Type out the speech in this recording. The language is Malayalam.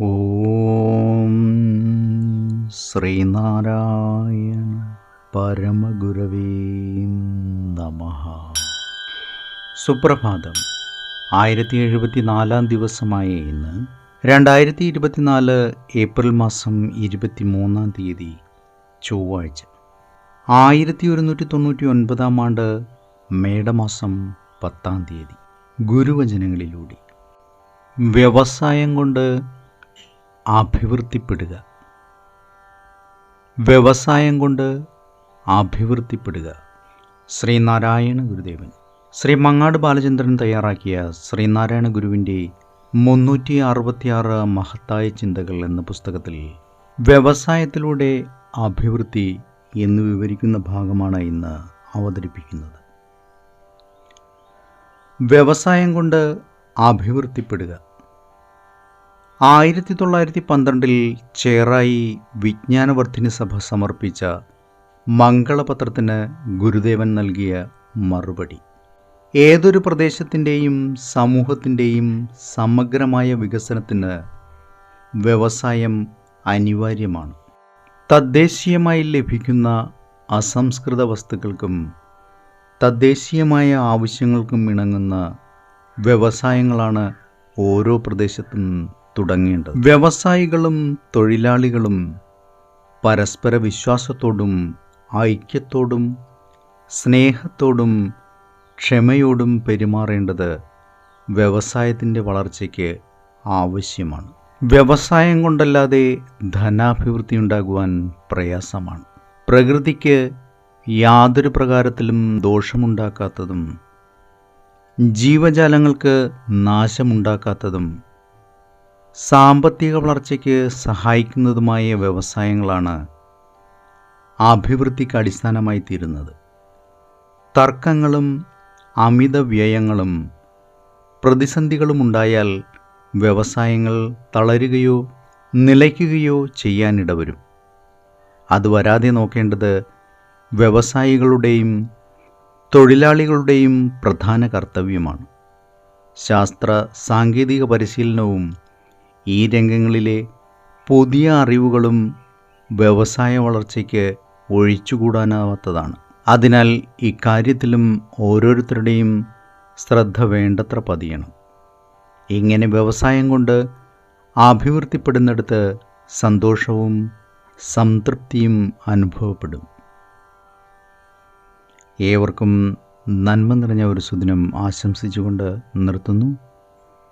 ഓം ശ്രീനാരായണ പരമഗുരവേ നമ. സുപ്രഭാതം. ആയിരത്തി എഴുപത്തി നാലാം ദിവസമായ ഇന്ന് രണ്ടായിരത്തി ഇരുപത്തിനാല് ഏപ്രിൽ മാസം ഇരുപത്തി മൂന്നാം തീയതി ചൊവ്വാഴ്ച. ആയിരത്തി ഒരുന്നൂറ്റി തൊണ്ണൂറ്റി ഒൻപതാം ആണ്ട് മേടമാസം പത്താം തീയതി. ഗുരുവചനങ്ങളിലൂടെ. വ്യവസായം കൊണ്ട് അഭിവൃദ്ധിപ്പെടുക വ്യവസായം കൊണ്ട് അഭിവൃദ്ധിപ്പെടുക ശ്രീനാരായണ ഗുരുദേവൻ. ശ്രീ മങ്ങാട് ബാലചന്ദ്രൻ തയ്യാറാക്കിയ ശ്രീനാരായണ ഗുരുവിന്റെ മുന്നൂറ്റി അറുപത്തിയാറ് മഹത്തായ ചിന്തകൾ എന്ന പുസ്തകത്തിൽ വ്യവസായത്തിലൂടെ അഭിവൃദ്ധി എന്ന് വിവരിക്കുന്ന ഭാഗമാണ് ഇന്ന് അവതരിപ്പിക്കുന്നത്. വ്യവസായം കൊണ്ട് അഭിവൃദ്ധിപ്പെടുക ആയിരത്തി തൊള്ളായിരത്തി പന്ത്രണ്ടിൽ ചേറായി വിജ്ഞാനവർദ്ധിനി സഭ സമർപ്പിച്ച മംഗളപത്രത്തിന് ഗുരുദേവൻ നൽകിയ മറുപടി. ഏതൊരു പ്രദേശത്തിന്റെയും സമൂഹത്തിന്റെയും സമഗ്രമായ വികസനത്തിന് വ്യവസായം അനിവാര്യമാണ്. തദ്ദേശീയമായി ലഭിക്കുന്ന അസംസ്കൃത വസ്തുക്കൾക്കും തദ്ദേശീയമായ ആവശ്യങ്ങൾക്കും ഇണങ്ങുന്ന വ്യവസായങ്ങളാണ് ഓരോ പ്രദേശത്തും തുടങ്ങേണ്ടത്. വ്യവസായികളും തൊഴിലാളികളും പരസ്പര വിശ്വാസത്തോടും ഐക്യത്തോടും സ്നേഹത്തോടും ക്ഷമയോടും പെരുമാറേണ്ടത് വ്യവസായത്തിന്റെ വളർച്ചയ്ക്ക് ആവശ്യമാണ്. വ്യവസായം കൊണ്ടല്ലാതെ ധനാഭിവൃദ്ധി ഉണ്ടാകുവാൻ പ്രയാസമാണ്. പ്രകൃതിക്ക് യാതൊരു പ്രകാരത്തിലും ദോഷമുണ്ടാക്കാത്തതും ജീവജാലങ്ങൾക്ക് നാശമുണ്ടാക്കാത്തതും സാമ്പത്തിക വളർച്ചയ്ക്ക് സഹായിക്കുന്നതുമായ വ്യവസായങ്ങളാണ് അഭിവൃദ്ധിക്ക് അടിസ്ഥാനമായി തീരുന്നത്. തർക്കങ്ങളും അമിത വ്യയങ്ങളും പ്രതിസന്ധികളും ഉണ്ടായാൽ വ്യവസായങ്ങൾ തളരുകയോ നിലയ്ക്കുകയോ ചെയ്യാനിടവരും. അത് വരാതെ നോക്കേണ്ടത് വ്യവസായികളുടെയും തൊഴിലാളികളുടെയും പ്രധാന കർത്തവ്യമാണ്. ശാസ്ത്ര സാങ്കേതിക പരിശീലനവും ഈ രംഗങ്ങളിലെ പുതിയ അറിവുകളും വ്യവസായ വളർച്ചയ്ക്ക് ഒഴിച്ചുകൂടാനാവാത്തതാണ്. അതിനാൽ ഇക്കാര്യത്തിലും ഓരോരുത്തരുടെയും ശ്രദ്ധ വേണ്ടത്ര പതിയണം. ഇങ്ങനെ വ്യവസായം കൊണ്ട് അഭിവൃദ്ധിപ്പെടുന്നിടത്ത് സന്തോഷവും സംതൃപ്തിയും അനുഭവപ്പെടും. ഏവർക്കും നന്മ നിറഞ്ഞ ഒരു സുദിനം ആശംസിച്ചുകൊണ്ട് നിർത്തുന്നു.